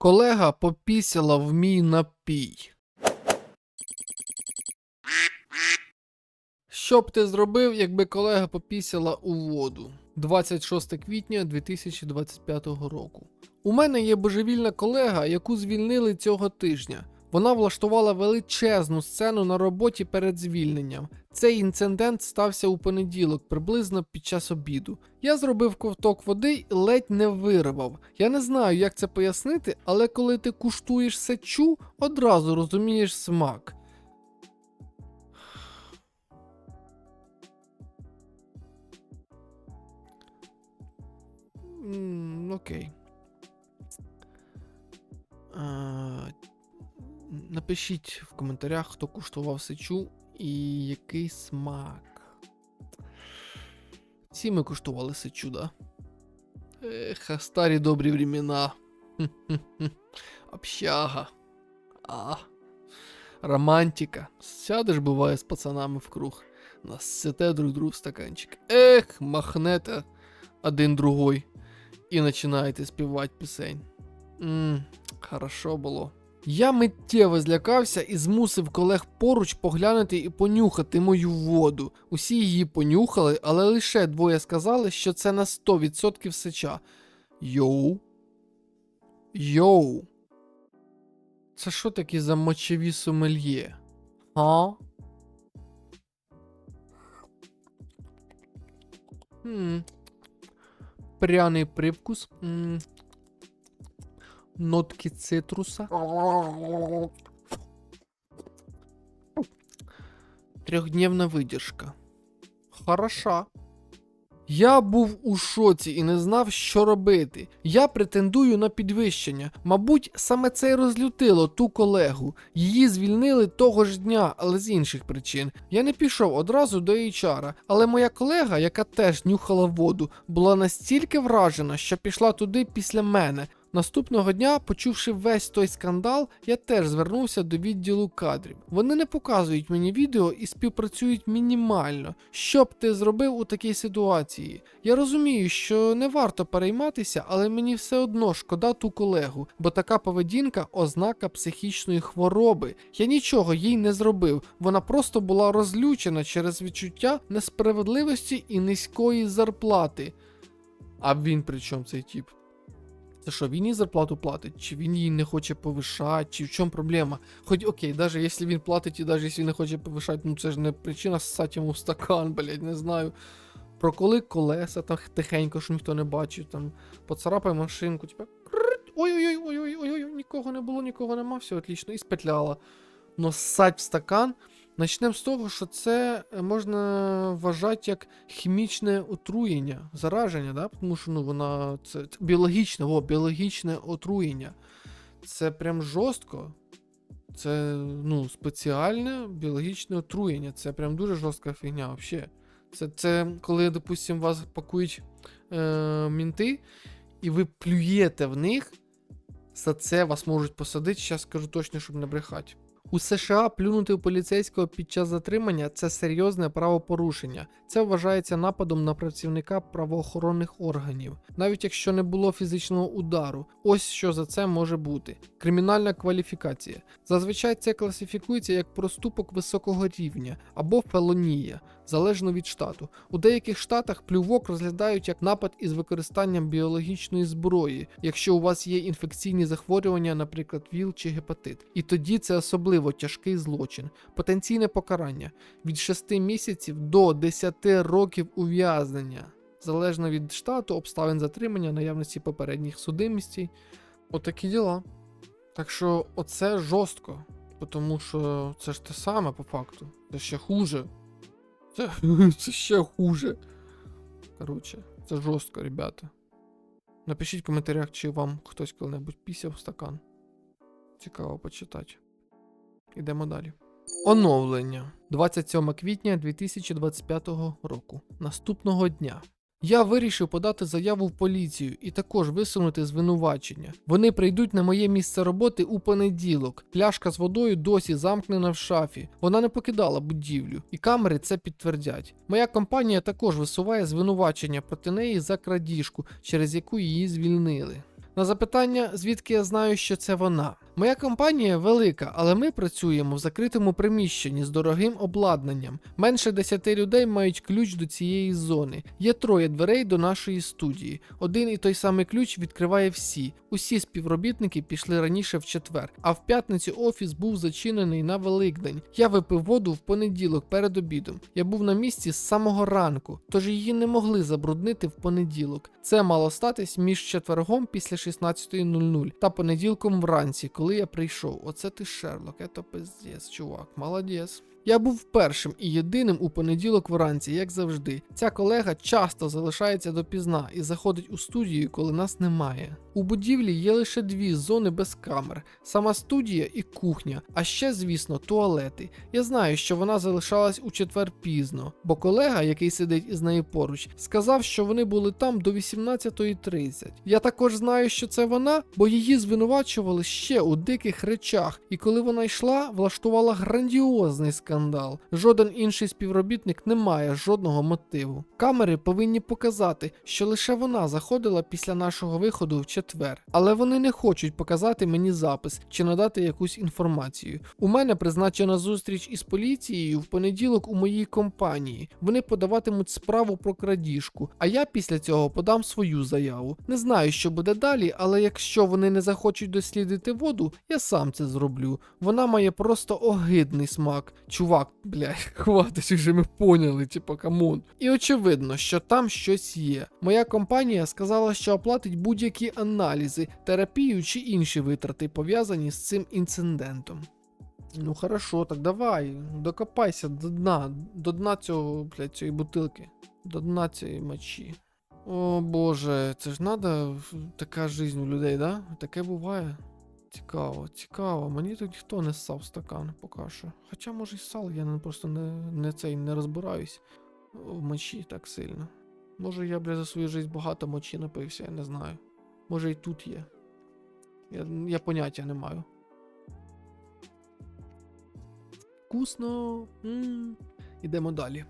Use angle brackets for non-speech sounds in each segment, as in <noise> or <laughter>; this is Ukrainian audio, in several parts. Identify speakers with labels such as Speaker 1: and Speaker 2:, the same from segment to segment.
Speaker 1: Колега попісяла в мій напій. Що б ти зробив, якби колега попісяла у воду? 26 квітня 2025 року. У мене є божевільна колега, яку звільнили цього тижня. Вона влаштувала величезну сцену на роботі перед звільненням. Цей інцидент стався у понеділок, приблизно під час обіду. Я зробив ковток води і ледь не вирвав. Я не знаю, як це пояснити, але коли ти куштуєш сечу, одразу розумієш смак. Окей. Напишіть в коментарях, хто куштував сечу і який смак. Всі ми куштували сечу, да? Ех, старі добрі времена. <laughs> Общага. А. Романтика. Сядеш, буває, з пацанами в круг. Насите друг другу стаканчик. Ех, махнете один другой. І починаєте співати пісень. Хорошо було. Я миттєво злякався і змусив колег поруч поглянути і понюхати мою воду. Усі її понюхали, але лише двоє сказали, що це на 100% сеча. Йоу. Йоу. Це що такі за мочеві сомельє? А? Хм. Пряний привкус. М. Нотки цитруса. Трьохдневна видержка. Хороша. Я був у шоці і не знав, що робити. Я претендую на підвищення. Мабуть, саме це й розлютило ту колегу. Її звільнили того ж дня, але з інших причин. Я не пішов одразу до HR, але моя колега, яка теж нюхала воду, була настільки вражена, що пішла туди після мене. Наступного дня, почувши весь той скандал, я теж звернувся до відділу кадрів. Вони не показують мені відео і співпрацюють мінімально. Що б ти зробив у такій ситуації? Я розумію, що не варто перейматися, але мені все одно шкода ту колегу, бо така поведінка ознака психічної хвороби. Я нічого їй не зробив. Вона просто була розлючена через відчуття несправедливості і низької зарплати. А він при чому цей тіп? Це що, він їй зарплату платить? Чи він її не хоче повишати, чи в чому проблема? Хоч окей, навіть якщо він платить і навіть якщо він не хоче повишати, ну це ж не причина ссати йому в стакан, блядь, не знаю. Проколи колеса там тихенько, що ніхто не бачить, там поцарапай машинку, типа. крррт, Ой-ой-ой-ой-ой-ой, нікого не було, нікого нема, все отлично, і спетляла. Но ссать в стакан. Начнемо з того, що це е, можна вважати як хімічне отруєння, зараження, да? тому що ну, вона це, це біологічне, о, біологічне отруєння. Це прям жорстко. Це ну, спеціальне біологічне отруєння. Це прям дуже жорстка фігня взагалі. Це, це коли, допустим, вас пакують е, мінти, і ви плюєте в них, за це вас можуть посадити. Зараз скажу точно, щоб не брехати. У США плюнути у поліцейського під час затримання це серйозне правопорушення. Це вважається нападом на працівника правоохоронних органів, навіть якщо не було фізичного удару. Ось що за це може бути. Кримінальна кваліфікація. Зазвичай це класифікується як проступок високого рівня або фелонія, залежно від штату. У деяких штатах плювок розглядають як напад із використанням біологічної зброї, якщо у вас є інфекційні захворювання, наприклад, ВІЛ чи гепатит. І тоді це особливо тяжкий злочин. Потенційне покарання від 6 місяців до 10 років ув'язнення, залежно від штату, обставин затримання, наявності попередніх судимостей. Отакі діла. Так що оце жорстко, тому що це ж те саме по факту. Це ще хуже. Це, <laughs> це ще хуже. Коротше, це жорстко, ребята. Напишіть в коментарях, чи вам хтось коли-небудь пісяв стакан. Цікаво почитати. Ідемо далі. Оновлення 27 квітня 2025 року. Наступного дня. Я вирішив подати заяву в поліцію і також висунути звинувачення. Вони прийдуть на моє місце роботи у понеділок. Пляшка з водою досі замкнена в шафі. Вона не покидала будівлю, і камери це підтвердять. Моя компанія також висуває звинувачення проти неї за крадіжку, через яку її звільнили. На запитання, звідки я знаю, що це вона. Моя компанія велика, але ми працюємо в закритому приміщенні з дорогим обладнанням. Менше 10 людей мають ключ до цієї зони. Є троє дверей до нашої студії. Один і той самий ключ відкриває всі. Усі співробітники пішли раніше в четвер, а в п'ятницю офіс був зачинений на Великдень. Я випив воду в понеділок перед обідом. Я був на місці з самого ранку, тож її не могли забруднити в понеділок. Це мало статись між четвергом після 16.00 та понеділком вранці, коли я прийшов. Оце ти Шерлок, це пиздець, чувак, молодець. Я був першим і єдиним у понеділок вранці, як завжди. Ця колега часто залишається допізна і заходить у студію, коли нас немає. У будівлі є лише дві зони без камер: сама студія і кухня, а ще, звісно, туалети. Я знаю, що вона залишалась у четвер пізно, бо колега, який сидить із нею поруч, сказав, що вони були там до 18.30. Я також знаю, що це вона, бо її звинувачували ще у диких речах, і коли вона йшла, влаштувала грандіозний скандал. Жоден інший співробітник не має жодного мотиву. Камери повинні показати, що лише вона заходила після нашого виходу в четвер, але вони не хочуть показати мені запис чи надати якусь інформацію. У мене призначена зустріч із поліцією в понеділок у моїй компанії. Вони подаватимуть справу про крадіжку, а я після цього подам свою заяву. Не знаю, що буде далі, але якщо вони не захочуть дослідити воду, я сам це зроблю. Вона має просто огидний смак. Чувак, блядь, <laughs> хватить, вже ми поняли, типа камон. І очевидно, що там щось є. Моя компанія сказала, що оплатить будь-які аналізи, терапію чи інші витрати, пов'язані з цим інцидентом. Ну хорошо, так давай, докопайся до дна, до дна цього, блядь, цієї бутилки, до дна цієї мочі. О боже, це ж надо така жизнь у людей, да? Таке буває. Цікаво, цікаво. Мені тут ніхто не ссав стакан поки що. Хоча, може, й ссал, я просто не, не цей не розбираюсь в мочі так сильно. Може, я, бля, за свою життя багато мочі напився, я не знаю. Може і тут є. Я, я поняття не маю. Вкусно. м Ідемо далі.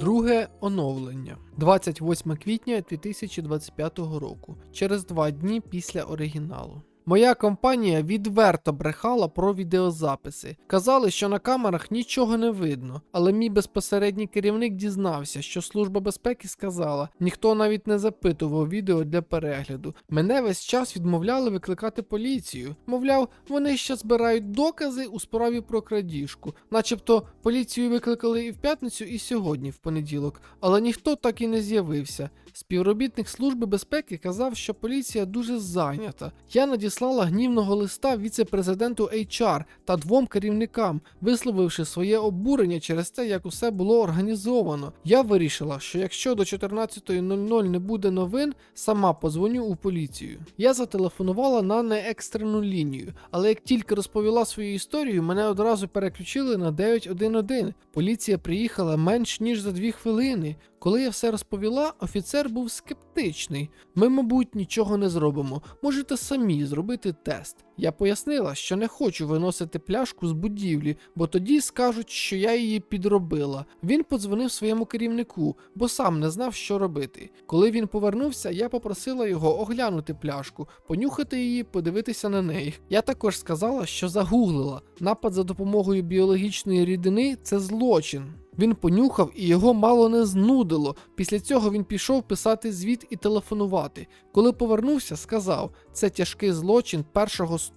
Speaker 1: Друге оновлення 28 квітня 2025 року, через два дні після оригіналу. Моя компанія відверто брехала про відеозаписи. Казали, що на камерах нічого не видно, але мій безпосередній керівник дізнався, що Служба безпеки сказала, ніхто навіть не запитував відео для перегляду. Мене весь час відмовляли викликати поліцію. Мовляв, вони ще збирають докази у справі про крадіжку. Начебто поліцію викликали і в п'ятницю, і сьогодні, в понеділок, але ніхто так і не з'явився. Співробітник Служби безпеки казав, що поліція дуже зайнята. Я надіслала гнівного листа віце-президенту HR та двом керівникам, висловивши своє обурення через те, як усе було організовано. Я вирішила, що якщо до 14.00 не буде новин, сама позвоню у поліцію. Я зателефонувала на неекстрену лінію, але як тільки розповіла свою історію, мене одразу переключили на 911. Поліція приїхала менш ніж за дві хвилини. Коли я все розповіла, офіцер був скептичний. Ми, мабуть, нічого не зробимо. Можете самі зробити тест. Я пояснила, що не хочу виносити пляшку з будівлі, бо тоді скажуть, що я її підробила. Він подзвонив своєму керівнику, бо сам не знав, що робити. Коли він повернувся, я попросила його оглянути пляшку, понюхати її, подивитися на неї. Я також сказала, що загуглила. Напад за допомогою біологічної рідини це злочин. Він понюхав і його мало не знудило. Після цього він пішов писати звіт і телефонувати. Коли повернувся, сказав: це тяжкий злочин першого ступеня.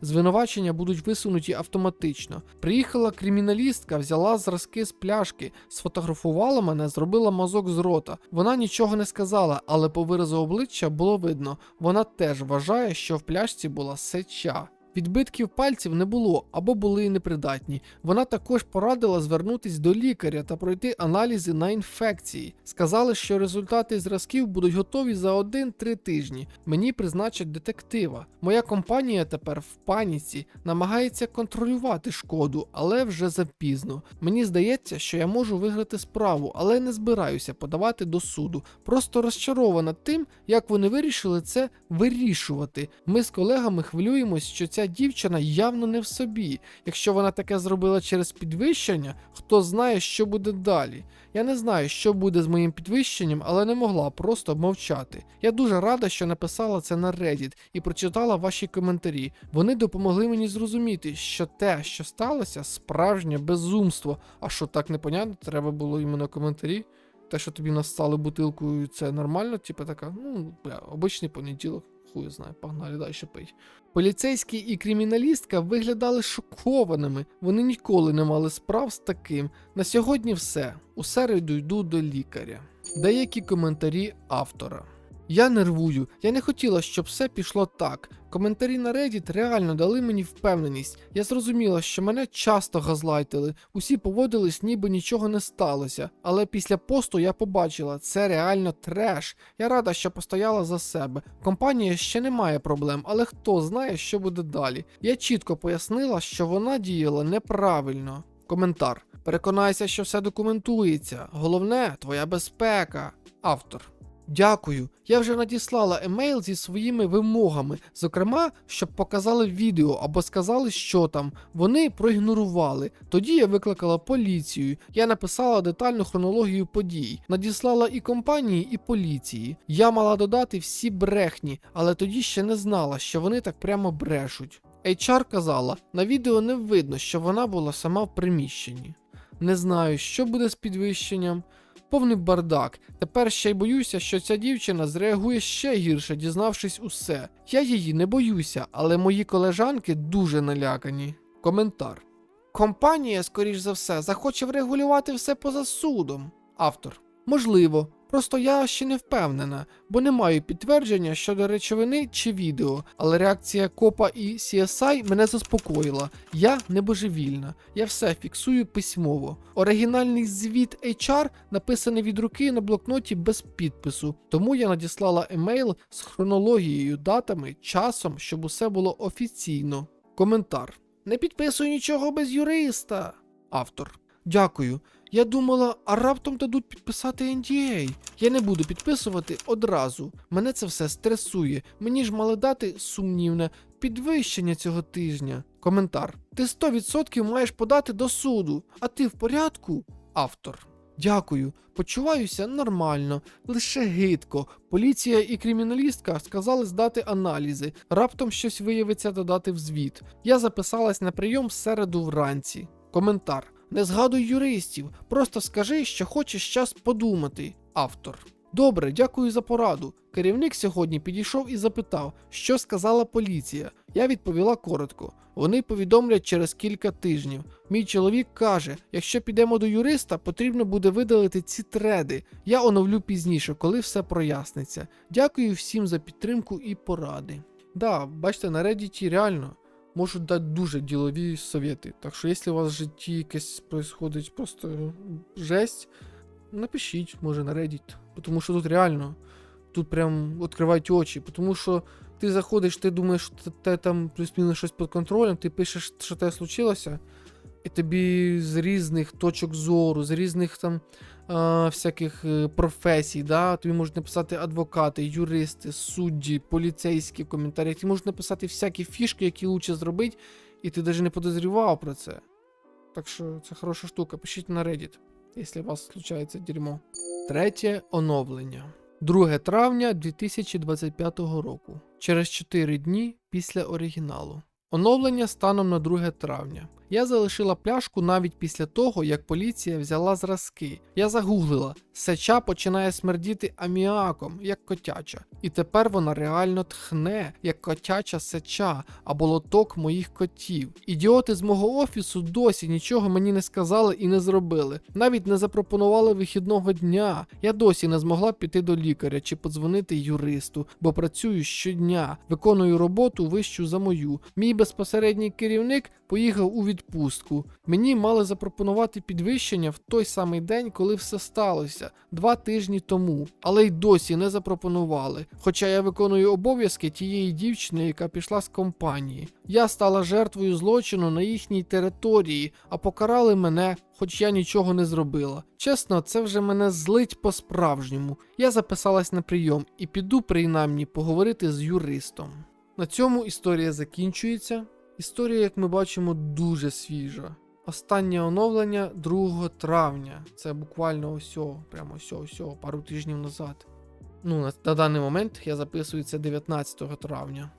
Speaker 1: Звинувачення будуть висунуті автоматично. Приїхала криміналістка, взяла зразки з пляшки, сфотографувала мене, зробила мазок з рота. Вона нічого не сказала, але по виразу обличчя було видно. Вона теж вважає, що в пляшці була сеча. Відбитків пальців не було або були непридатні. Вона також порадила звернутись до лікаря та пройти аналізи на інфекції. Сказали, що результати зразків будуть готові за 1-3 тижні. Мені призначать детектива. Моя компанія тепер в паніці, намагається контролювати шкоду, але вже запізно. Мені здається, що я можу виграти справу, але не збираюся подавати до суду. Просто розчарована тим, як вони вирішили це вирішувати. Ми з колегами хвилюємось, що ця дівчина явно не в собі. Якщо вона таке зробила через підвищення, хто знає, що буде далі. Я не знаю, що буде з моїм підвищенням, але не могла просто мовчати. Я дуже рада, що написала це на Reddit і прочитала ваші коментарі. Вони допомогли мені зрозуміти, що те, що сталося, справжнє безумство. А що так непонятно, треба було іменно коментарі. Те, що тобі настали бутилкою, це нормально, типу така, ну, бля, обичний понеділок, хуй знає, погнали далі пить. Поліцейський і криміналістка виглядали шокованими. Вони ніколи не мали справ з таким. На сьогодні все. У середу йду до лікаря. Деякі коментарі автора. Я нервую, я не хотіла, щоб все пішло так. Коментарі на Reddit реально дали мені впевненість. Я зрозуміла, що мене часто газлайтили, усі поводились, ніби нічого не сталося. Але після посту я побачила, це реально треш. Я рада, що постояла за себе. Компанія ще не має проблем, але хто знає, що буде далі. Я чітко пояснила, що вона діяла неправильно. Коментар. Переконайся, що все документується. Головне твоя безпека. Автор. Дякую. Я вже надіслала емейл зі своїми вимогами, зокрема, щоб показали відео або сказали, що там. Вони проігнорували. Тоді я викликала поліцію. Я написала детальну хронологію подій, надіслала і компанії, і поліції. Я мала додати всі брехні, але тоді ще не знала, що вони так прямо брешуть. HR казала, на відео не видно, що вона була сама в приміщенні. Не знаю, що буде з підвищенням. Повний бардак. Тепер ще й боюся, що ця дівчина зреагує ще гірше, дізнавшись усе. Я її не боюся, але мої колежанки дуже налякані. Коментар. Компанія, скоріш за все, захоче врегулювати все поза судом. Автор. Можливо. Просто я ще не впевнена, бо не маю підтвердження щодо речовини чи відео, але реакція Копа і CSI мене заспокоїла. Я не божевільна, я все фіксую письмово. Оригінальний звіт HR написаний від руки на блокноті без підпису, тому я надіслала емейл з хронологією, датами, часом, щоб усе було офіційно. Коментар. Не підписуй нічого без юриста. Автор. Дякую. Я думала, а раптом дадуть підписати NDA. Я не буду підписувати одразу. Мене це все стресує. Мені ж мали дати сумнівне підвищення цього тижня. Коментар. Ти 100% маєш подати до суду, а ти в порядку? Автор. Дякую, почуваюся нормально, лише гидко. Поліція і криміналістка сказали здати аналізи. Раптом щось виявиться додати в звіт. Я записалась на прийом в середу вранці. Коментар. Не згадуй юристів, просто скажи, що хочеш час подумати. Автор. Добре, дякую за пораду. Керівник сьогодні підійшов і запитав, що сказала поліція. Я відповіла коротко. Вони повідомлять через кілька тижнів. Мій чоловік каже: якщо підемо до юриста, потрібно буде видалити ці треди. Я оновлю пізніше, коли все проясниться. Дякую всім за підтримку і поради. Да, бачите, на Reddit реально можуть дати дуже ділові совєти. Так що, якщо у вас в житті якесь происходить просто жесть, напишіть, може, на Reddit. Тому що тут реально, тут прям відкривають очі. Тому що ти заходиш, ти думаєш, що те там плюс-мінус щось під контролем, ти пишеш, що те случилося, і тобі з різних точок зору, з різних там всяких е, професій, да, тобі можуть написати адвокати, юристи, судді, поліцейські в коментарях. Ти можеш написати всякі фішки, які лучше зробити, і ти навіть не подозрівав про це. Так що це хороша штука. Пишіть на Reddit, якщо у вас случається дерьмо. Третє оновлення. 2 травня 2025 року. Через 4 дні після оригіналу. Оновлення станом на 2 травня. Я залишила пляшку навіть після того, як поліція взяла зразки. Я загуглила, сеча починає смердіти аміаком, як котяча. І тепер вона реально тхне, як котяча сеча або лоток моїх котів. Ідіоти з мого офісу досі нічого мені не сказали і не зробили. Навіть не запропонували вихідного дня. Я досі не змогла піти до лікаря чи подзвонити юристу, бо працюю щодня, виконую роботу вищу за мою. Мій безпосередній керівник поїхав у відпустку. Мені мали запропонувати підвищення в той самий день, коли все сталося, два тижні тому, але й досі не запропонували. Хоча я виконую обов'язки тієї дівчини, яка пішла з компанії. Я стала жертвою злочину на їхній території, а покарали мене, хоч я нічого не зробила. Чесно, це вже мене злить по-справжньому. Я записалась на прийом і піду принаймні поговорити з юристом. На цьому історія закінчується. Історія, як ми бачимо, дуже свіжа. Останнє оновлення 2 травня. Це буквально ось, прямо ось, ось, пару тижнів назад. Ну, на, на даний момент я записую це 19 травня.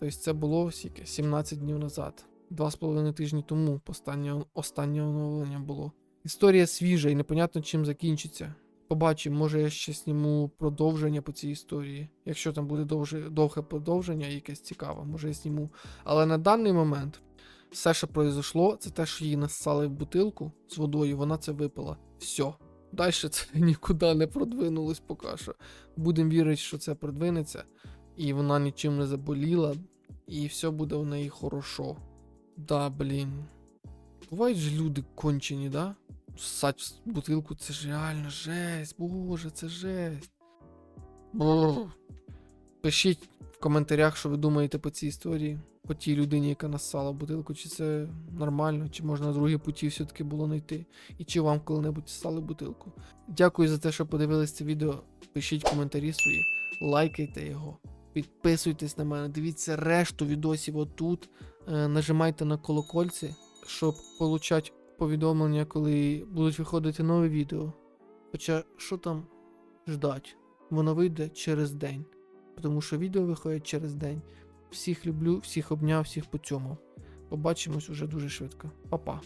Speaker 1: Тобто це було скільки? 17 днів назад. Два з половиною тижні тому останнє, останнє оновлення було. Історія свіжа і непонятно чим закінчиться. Побачимо, може я ще зніму продовження по цій історії. Якщо там буде довже, довге продовження, якесь цікаве, може я зніму. Але на даний момент все, що произошло, це те, що її насали в бутилку з водою, вона це випила. Все. Далі це <laughs> нікуди не продвинулось поки що. Будемо вірити, що це продвинеться, і вона нічим не заболіла, і все буде в неї хорошо. Да, блін. Бувають ж люди кончені, да? Ссать в бутилку, це ж реально жесть, боже, це жесть. Пишіть в коментарях, що ви думаєте по цій історії, по тій людині, яка нассала бутилку, чи це нормально, чи можна другі путі все-таки було знайти, і чи вам коли-небудь ссали бутилку. Дякую за те, що подивились це відео. Пишіть коментарі свої, лайкайте його, підписуйтесь на мене, дивіться решту відосів отут, е, нажимайте на колокольці, щоб получати повідомлення, коли будуть виходити нові відео. Хоча що там ждать? Воно вийде через день. Тому що відео виходять через день. Всіх люблю, всіх обняв, всіх по цьому. Побачимось уже дуже швидко. Па-па.